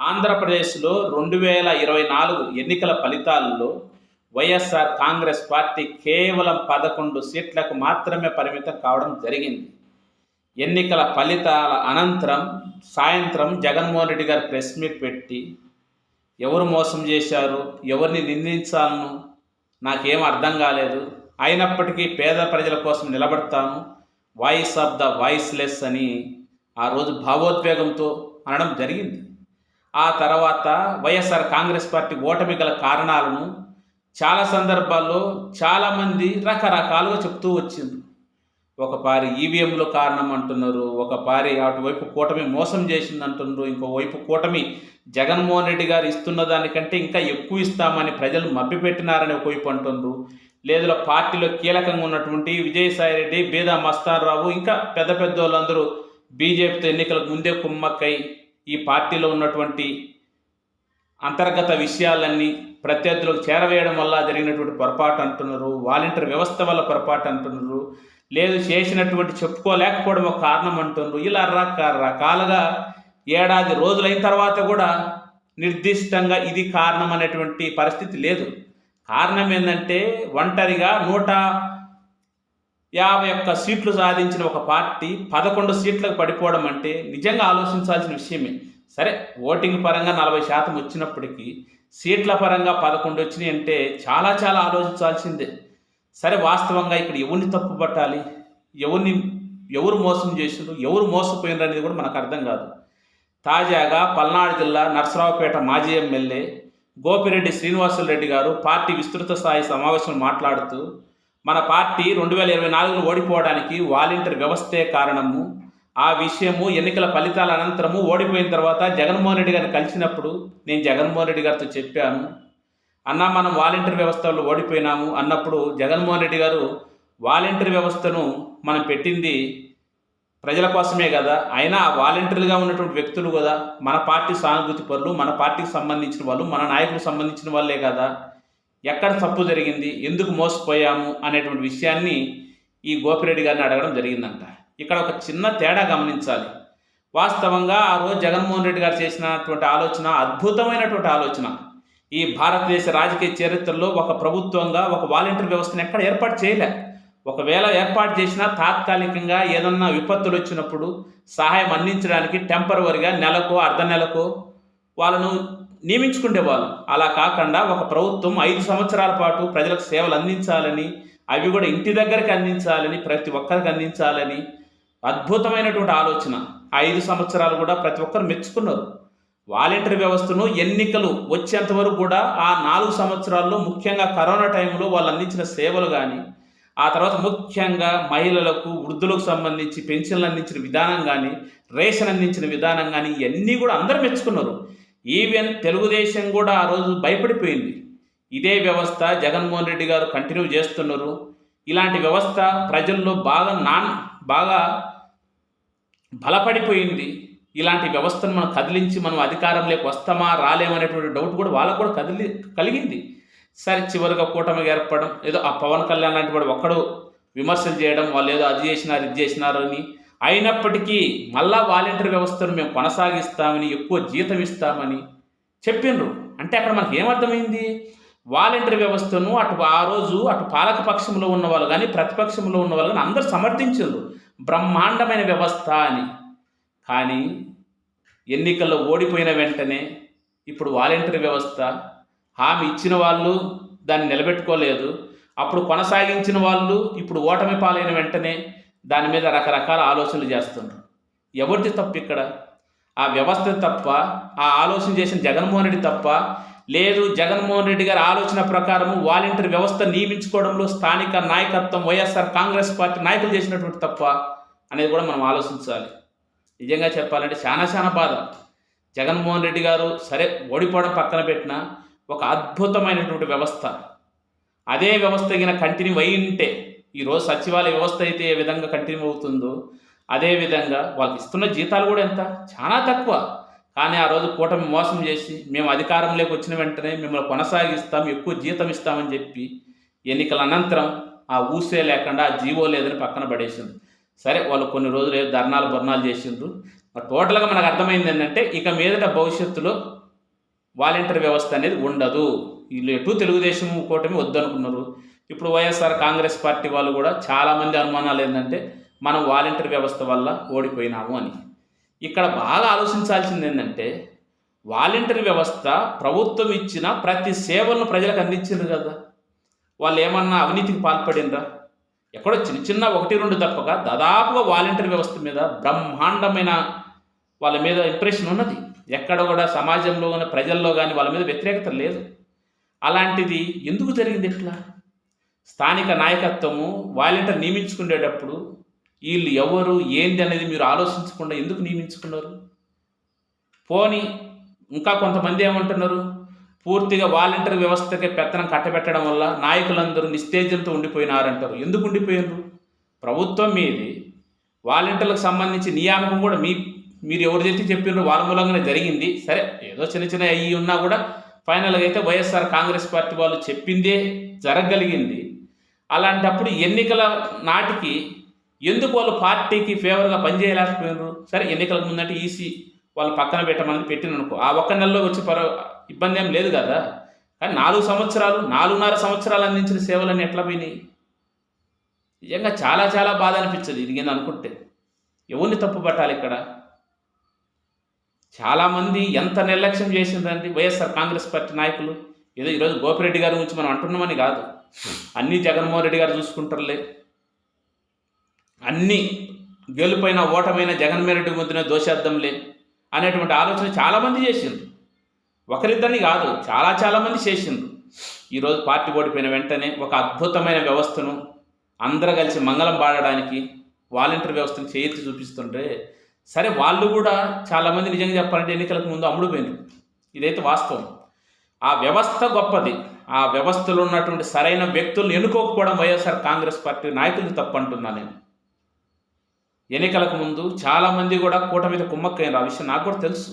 ఆంధ్రప్రదేశ్లో రెండు వేల ఇరవై నాలుగు ఎన్నికల ఫలితాల్లో వైఎస్ఆర్ కాంగ్రెస్ పార్టీ కేవలం పదకొండు సీట్లకు మాత్రమే పరిమితం కావడం జరిగింది. ఎన్నికల ఫలితాల అనంతరం సాయంత్రం జగన్మోహన్ రెడ్డి గారు ప్రెస్ మీట్ పెట్టి ఎవరు మోసం చేశారు? ఎవరిని నిందించాలను? నాకేం అర్థం కాలేదు. అయినప్పటికీ పేద ప్రజల కోసం నిలబడతాను. వాయిస్ ఆఫ్ ద వాయిస్లెస్ అని ఆ రోజు భావోద్వేగంతో అనడం జరిగింది. ఆ తర్వాత వైఎస్ఆర్ కాంగ్రెస్ పార్టీ ఓటమి గల కారణాలను చాలా సందర్భాల్లో చాలామంది రకరకాలుగా చెప్తూ వచ్చింది. ఒక పారి ఈవీఎంలో కారణం అంటున్నారు ఒక పారి అటువైపు కూటమి మోసం చేసింది అంటున్నారు ఇంకో వైపు కూటమి జగన్మోహన్ రెడ్డి గారు ఇస్తున్న దానికంటే ఇంకా ఎక్కువ ఇస్తామని ప్రజలు మభ్యపెట్టినారని ఒకవైపు అంటున్నారు. లేదు పార్టీలో కీలకంగా ఉన్నటువంటి విజయసాయి రెడ్డి బీదా మస్తానరావు ఇంకా పెద్ద పెద్ద వాళ్ళందరూ బీజేపీతో ఎన్నికలకు ముందే కుమ్మక్కై ఈ పార్టీలో ఉన్నటువంటి అంతర్గత విషయాలన్నీ ప్రత్యర్థులకు చేరవేయడం వల్ల జరిగినటువంటి పొరపాటు అంటున్నారు. వాలంటీర్ వ్యవస్థ వల్ల పొరపాటు అంటున్నారు. లేదు చేసినటువంటి చెప్పుకోలేకపోవడం ఒక కారణం అంటున్నారు. ఇలా రకరకాలుగా ఏడాది రోజులైన తర్వాత కూడా నిర్దిష్టంగా ఇది కారణం అనేటువంటి పరిస్థితి లేదు. కారణం ఏంటంటే ఒంటరిగా నూట యాభై ఒక్క సీట్లు సాధించిన ఒక పార్టీ పదకొండు సీట్లకు పడిపోవడం అంటే నిజంగా ఆలోచించాల్సిన విషయమే. సరే ఓటింగ్ పరంగా నలభై శాతం వచ్చినప్పటికీ సీట్ల పరంగా పదకొండు వచ్చినాయి అంటే చాలా చాలా ఆలోచించాల్సిందే. సరే వాస్తవంగా ఇక్కడ ఎవరిని తప్పు పట్టాలి? ఎవరిని ఎవరు మోసం చేసిండ్రు? ఎవరు మోసపోయినారు అనేది కూడా మనకు అర్థం కాదు. తాజాగా పల్నాడు జిల్లా నర్సరావుపేట మాజీ ఎమ్మెల్యే గోపిరెడ్డి శ్రీనివాసులరెడ్డి గారు పార్టీ విస్తృత స్థాయి సమావేశంలో మాట్లాడుతూ మన పార్టీ రెండు వేల ఇరవై నాలుగులో ఓడిపోవడానికి వాలంటీర్ వ్యవస్థే కారణము. ఆ విషయము ఎన్నికల ఫలితాల అనంతరము ఓడిపోయిన తర్వాత జగన్మోహన్ రెడ్డి గారిని కలిసినప్పుడు నేను జగన్మోహన్ రెడ్డి గారితో చెప్పాను. అన్న మనం వాలంటీర్ వ్యవస్థలో ఓడిపోయినాము అన్నప్పుడు జగన్మోహన్ రెడ్డి గారు వాలంటీర్ వ్యవస్థను మనం పెట్టింది ప్రజల కోసమే కదా. అయినా వాలంటీర్గా ఉన్నటువంటి వ్యక్తులు కదా మన పార్టీ సానుభూతి పరులు మన పార్టీకి సంబంధించిన వాళ్ళు మన నాయకులకు సంబంధించిన వాళ్ళే కదా. ఎక్కడ తప్పు జరిగింది ఎందుకు మోసపోయాము అనేటువంటి విషయాన్ని ఈ గోపిరెడ్డి గారిని అడగడం జరిగిందంట. ఇక్కడ ఒక చిన్న తేడా గమనించాలి. వాస్తవంగా ఆ రోజు జగన్మోహన్ రెడ్డి గారు చేసినటువంటి ఆలోచన అద్భుతమైనటువంటి ఆలోచన. ఈ భారతదేశ రాజకీయ చరిత్రలో ఒక ప్రభుత్వంగా ఒక వాలంటీర్ వ్యవస్థను ఎక్కడ ఏర్పాటు చేయలే. ఒకవేళ ఏర్పాటు చేసినా తాత్కాలికంగా ఏదన్నా విపత్తులు వచ్చినప్పుడు సహాయం అందించడానికి టెంపరవరిగా నెలకు అర్ధ నెలకు వాళ్ళను నియమించుకునేవాళ్ళు అలా కాకుండా ఒక ప్రభుత్వం ఐదు సంవత్సరాల పాటు ప్రజలకు సేవలు అందించాలని అవి కూడా ఇంటి దగ్గరికి అందించాలని ప్రతి ఒక్కరికి అందించాలని అద్భుతమైనటువంటి ఆలోచన. ఐదు సంవత్సరాలు కూడా ప్రతి ఒక్కరు మెచ్చుకున్నారు. వాలంటరీ వ్యవస్థను ఎన్నికలు వచ్చేంత వరకు కూడా ఆ నాలుగు సంవత్సరాల్లో ముఖ్యంగా కరోనా టైంలో వాళ్ళు అందించిన సేవలు కానీ ఆ తర్వాత ముఖ్యంగా మహిళలకు వృద్ధులకు సంబంధించి పెన్షన్లు అందించిన విధానం కానీ రేషన్ అందించిన విధానం కానీ ఇవన్నీ కూడా అందరూ మెచ్చుకున్నారు. ఈవెన్ తెలుగుదేశం కూడా ఆ రోజు భయపడిపోయింది. ఇదే వ్యవస్థ జగన్మోహన్ రెడ్డి గారు కంటిన్యూ చేస్తున్నారు. ఇలాంటి వ్యవస్థ ప్రజల్లో బాగా నాన్ బాగా బలపడిపోయింది. ఇలాంటి వ్యవస్థను మనం కదిలించి మనం అధికారంలోకి వస్తామా రాలేమనేటువంటి డౌట్ కూడా వాళ్ళకు కూడా కదిలి కలిగింది. సరే చివరిగా కూటమి ఏర్పడడం ఏదో ఆ పవన్ కళ్యాణ్ లాంటి వాడు ఒక్కడు విమర్శలు చేయడం వాళ్ళు ఏదో అది చేసినారు ఇది చేసినారు అని అయినప్పటికీ మళ్ళా వాలంటీర్ వ్యవస్థను మేము కొనసాగిస్తామని ఎక్కువ జీతం ఇస్తామని చెప్పిండ్రు. అంటే అక్కడ మనకి ఏమర్థమైంది? వాలంటీర్ వ్యవస్థను అటు ఆ రోజు అటు పాలక పక్షంలో ఉన్న వాళ్ళు కానీ ప్రతిపక్షంలో ఉన్న వాళ్ళు కానీ అందరూ సమర్థించారు బ్రహ్మాండమైన వ్యవస్థ అని. కానీ ఎన్నికల్లో ఓడిపోయిన వెంటనే ఇప్పుడు వాలంటీర్ వ్యవస్థ హామీ ఇచ్చిన వాళ్ళు దాన్ని నిలబెట్టుకోలేదు. అప్పుడు కొనసాగించిన వాళ్ళు ఇప్పుడు ఓటమి పాలైన వెంటనే దాని మీద రకరకాల ఆలోచనలు చేస్తున్నారు ఎవరిది తప్పు ఇక్కడ? ఆ వ్యవస్థ తప్ప ఆ ఆలోచన చేసిన జగన్మోహన్ రెడ్డి తప్ప లేదు జగన్మోహన్ రెడ్డి గారి ఆలోచన ప్రకారము వాలంటీర్ వ్యవస్థ నియమించుకోవడంలో స్థానిక నాయకత్వం వైఎస్ఆర్ కాంగ్రెస్ పార్టీ నాయకులు చేసినటువంటి తప్ప అనేది కూడా మనం ఆలోచించాలి. నిజంగా చెప్పాలంటే చాలా చాలా బాధ. జగన్మోహన్ రెడ్డి గారు సరే ఓడిపోవడం పక్కన పెట్టిన ఒక అద్భుతమైనటువంటి వ్యవస్థ. అదే వ్యవస్థ గిన కంటిన్యూ అయి ఉంటే ఈరోజు సచివాలయ వ్యవస్థ అయితే ఏ విధంగా కంటిన్యూ అవుతుందో అదే విధంగా వాళ్ళకి ఇస్తున్న జీతాలు కూడా ఎంత? చాలా తక్కువ. కానీ ఆ రోజు కూటమి మోసం చేసి మేము అధికారంలోకి వచ్చిన వెంటనే మిమ్మల్ని కొనసాగిస్తాం ఎక్కువ జీతం ఇస్తామని చెప్పి ఎన్నికల అనంతరం ఆ ఊసే లేకుండా ఆ జీవో లేదని పక్కన పడేసింది సరే వాళ్ళు కొన్ని రోజులు ఏదో ధర్నాలు బర్నాలు చేసిండ్రు. టోటల్గా మనకు అర్థమైంది ఏంటంటే ఇక మీదట భవిష్యత్తులో వాలంటీర్ వ్యవస్థ అనేది ఉండదు. వీళ్ళు ఎటు తెలుగుదేశం కూటమి వద్దనుకున్నారు. ఇప్పుడు వైఎస్ఆర్ కాంగ్రెస్ పార్టీ వాళ్ళు కూడా చాలామంది అనుమానాలు ఏంటంటే మనం వాలంటీర్ వ్యవస్థ వల్ల ఓడిపోయినాము అని. ఇక్కడ బాగా ఆలోచించాల్సింది ఏంటంటే వాలంటీర్ వ్యవస్థ ప్రభుత్వం ఇచ్చిన ప్రతి సేవలను ప్రజలకు అందించింది కదా. వాళ్ళు ఏమన్నా అవినీతికి పాల్పడిందా ఎక్కడో చిన్న చిన్న ఒకటి రెండు తప్పక దాదాపుగా వాలంటీర్ వ్యవస్థ మీద బ్రహ్మాండమైన వాళ్ళ మీద ఇంప్రెషన్ ఉన్నది. ఎక్కడ కూడా సమాజంలో కానీ ప్రజల్లో కానీ వాళ్ళ మీద వ్యతిరేకత లేదు. అలాంటిది ఎందుకు జరిగింది ఇట్లా? స్థానిక నాయకత్వము వాలంటీర్ నియమించుకునేటప్పుడు వీళ్ళు ఎవరు ఏంది అనేది మీరు ఆలోచించకుండా ఎందుకు నియమించుకున్నారు? పోని ఇంకా కొంతమంది ఏమంటున్నారు? పూర్తిగా వాలంటీర్ వ్యవస్థకి పెత్తనం కట్టబెట్టడం వల్ల నాయకులందరూ నిస్తేజంతో ఉండిపోయినారంటారు. ఎందుకు ఉండిపోయినారు ప్రభుత్వం మీది. వాలంటీర్లకు సంబంధించి నియామకం కూడా మీ మీరు ఎవరు చెప్పి చెప్పినారో వాళ్ళ మూలంగానే జరిగింది. సరే ఏదో చిన్న చిన్న అయ్యి ఉన్నా కూడా ఫైనల్గా అయితే వైఎస్ఆర్ కాంగ్రెస్ పార్టీ వాళ్ళు చెప్పిందే జరగగలిగింది. అలాంటప్పుడు ఎన్నికల నాటికి ఎందుకు వాళ్ళు పార్టీకి ఫేవర్గా పనిచేయలేకపోయినారు? సరే ఎన్నికలకు ముందంటే ఈసీ వాళ్ళు పక్కన పెట్టమని పెట్టిననుకో. ఆ ఒక్క నెలలో వచ్చి పర ఇబ్బంది ఏం లేదు కదా? కానీ నాలుగు సంవత్సరాలు నాలుగున్నర సంవత్సరాలు అందించిన సేవలన్నీ ఎట్లా పోయినాయి? నిజంగా చాలా చాలా బాధ అనిపించదు ఇది నేను అనుకుంటే. ఎవరిని తప్పు పట్టాలి ఇక్కడ? చాలామంది ఎంత నిర్లక్ష్యం చేసిందండి వైఎస్ఆర్ కాంగ్రెస్ పార్టీ నాయకులు. ఏదో ఈరోజు గోపిరెడ్డి గారి గురించి మనం అంటున్నామని కాదు. అన్నీ జగన్మోహన్ రెడ్డి గారు చూసుకుంటారులే. అన్నీ గెలుపైన ఓటమైన జగన్మోహన్ రెడ్డి ముద్దున దోషార్థంలే అనేటువంటి ఆలోచన చాలామంది చేసిండ్రు. ఒకరిద్దరిని కాదు చాలా చాలామంది చేసిండ్రు. ఈరోజు పార్టీ ఓడిపోయిన వెంటనే ఒక అద్భుతమైన వ్యవస్థను అందరూ కలిసి మంగళం పాడడానికి వాలంటీర్ వ్యవస్థను చేతి చూపిస్తుంటే సరే వాళ్ళు కూడా చాలామంది నిజంగా చెప్పాలంటే ఎన్నికలకు ముందు అమ్ముడు ఇదైతే వాస్తవం. ఆ వ్యవస్థ గొప్పది. ఆ వ్యవస్థలో ఉన్నటువంటి సరైన వ్యక్తులను ఎన్నుకోకపోవడం వైఎస్ఆర్ కాంగ్రెస్ పార్టీ నాయకులు తప్పంటున్నా నేను? ఎన్నికలకు ముందు చాలామంది కూడా కూటమిద కుమ్మక్కైన ఆ విషయం నాకు కూడా తెలుసు.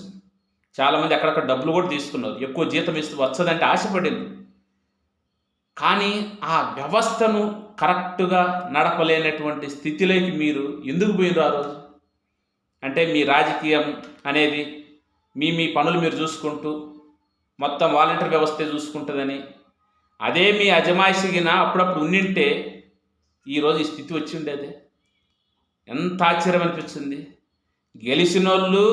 చాలామంది అక్కడక్కడ డబ్బులు కూడా తీసుకున్నారు. ఎక్కువ జీతం ఇస్తూ వచ్చదంటే ఆశపడింది. కానీ ఆ వ్యవస్థను కరెక్ట్గా నడపలేనటువంటి స్థితిలోకి మీరు ఎందుకు పోయినారు ఆ రోజు? అంటే మీ రాజకీయం అనేది మీ మీ పనులు మీరు చూసుకుంటూ మొత్తం వాలంటీర్ వ్యవస్థే చూసుకుంటుందని. అదే మీ అజమాయిషిగిన అప్పుడప్పుడు ఉండింటే ఈరోజు ఈ స్థితి వచ్చి ఉండేది. ఎంత ఆశ్చర్యం అనిపించింది. గెలిచిన వాళ్ళు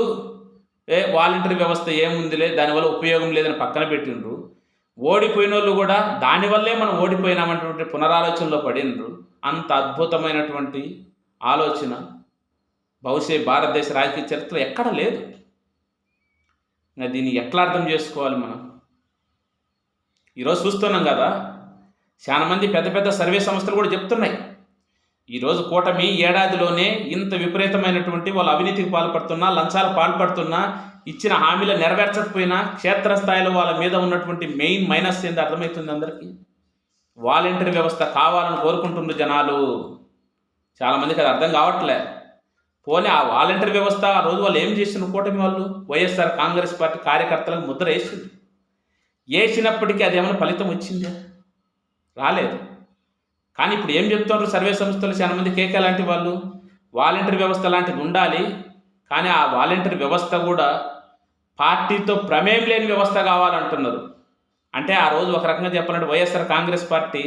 ఏ వాలంటీర్ వ్యవస్థ ఏముందిలే దానివల్ల ఉపయోగం లేదని పక్కన పెట్టిండ్రు. ఓడిపోయిన వాళ్ళు కూడా దానివల్లే మనం ఓడిపోయినామన్నటువంటి పునరాలోచనలో పడినరు అంత అద్భుతమైనటువంటి ఆలోచన. బహుశా భారతదేశ రాజకీయ చరిత్ర ఎక్కడ లేదు. దీన్ని ఎట్లా అర్థం చేసుకోవాలి మనం? ఈరోజు చూస్తున్నాం కదా చాలా మంది పెద్ద పెద్ద సర్వే సంస్థలు కూడా చెప్తున్నాయి. ఈరోజు కూటమి ఏడాదిలోనే ఇంత విపరీతమైనటువంటి వాళ్ళు అవినీతికి పాల్పడుతున్నా లంచాలు పాల్పడుతున్నా ఇచ్చిన హామీలు నెరవేర్చకపోయినా క్షేత్రస్థాయిలో వాళ్ళ మీద ఉన్నటువంటి మెయిన్ మైనస్ ఏంది అర్థమవుతుంది అందరికీ? వాలంటీర్ వ్యవస్థ కావాలని కోరుకుంటున్నారు జనాలు. చాలామందికి అది అర్థం కావట్లే. పోనీ ఆ వాలంటీర్ వ్యవస్థ ఆ రోజు వాళ్ళు ఏం చేసిన కూటమి వాళ్ళు వైఎస్ఆర్ కాంగ్రెస్ పార్టీ కార్యకర్తలకు ముద్ర వేసింది వేసినప్పటికీ అది ఏమైనా ఫలితం వచ్చిందా? రాలేదు. కానీ ఇప్పుడు ఏం చెప్తున్నారు సర్వే సంస్థలు? చాలా మంది కేకే లాంటి వాళ్ళు వాలంటీర్ వ్యవస్థ లాంటిది ఉండాలి. కానీ ఆ వాలంటీర్ వ్యవస్థ కూడా పార్టీతో ప్రమేయం లేని వ్యవస్థ కావాలంటున్నారు. అంటే ఆ రోజు ఒక రకంగా చెప్పాలంటే వైఎస్ఆర్ కాంగ్రెస్ పార్టీ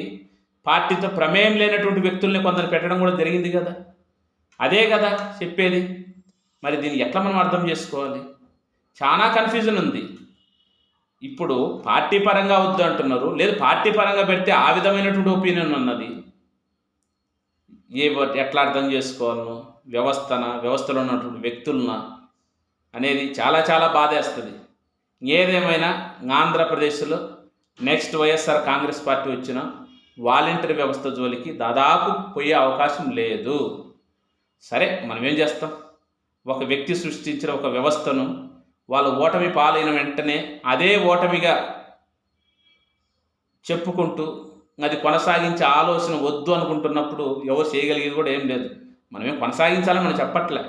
పార్టీతో ప్రమేయం లేనటువంటి వ్యక్తుల్ని కొందరు పెట్టడం కూడా జరిగింది కదా. అదే కదా చెప్పేది. మరి దీన్ని ఎట్లా మనం అర్థం చేసుకోవాలి? చాలా కన్ఫ్యూజన్ ఉంది. ఇప్పుడు పార్టీ పరంగా వద్దు అంటున్నారు. లేదు పార్టీ పరంగా పెడితే ఆ విధమైనటువంటి ఒపీనియన్ ఉన్నది. ఏ ఎట్లా అర్థం చేసుకోవాలను? వ్యవస్థన వ్యవస్థలో ఉన్నటువంటి వ్యక్తులన అనేది చాలా చాలా బాధేస్తుంది. ఏదేమైనా ఆంధ్రప్రదేశ్లో నెక్స్ట్ వైఎస్ఆర్ కాంగ్రెస్ పార్టీ వచ్చిన వాలంటీర్ వ్యవస్థ జోలికి దాదాపు పోయే అవకాశం లేదు. సరే మనం ఏం చేస్తాం? ఒక వ్యక్తి సృష్టించిన ఒక వ్యవస్థను వాళ్ళు ఓటమి పాలైన వెంటనే అదే ఓటమిగా చెప్పుకుంటూ అది కొనసాగించే ఆలోచన వద్దు అనుకుంటున్నప్పుడు ఎవరు చేయగలిగేది కూడా ఏం లేదు. మనమేం కొనసాగించాలని మనం చెప్పట్లే.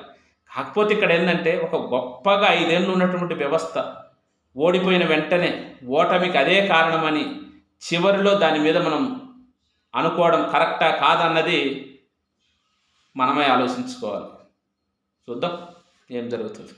కాకపోతే ఇక్కడ ఏంటంటే ఒక గొప్పగా ఐదేళ్ళు ఉన్నటువంటి వ్యవస్థ ఓడిపోయిన వెంటనే ఓటమికి అదే కారణమని చివరిలో దాని మీద మనం అనుకోవడం కరెక్టా కాదన్నది మనమే ఆలోచించుకోవాలి. చూద్దాం ఏం జరుగుతుంది.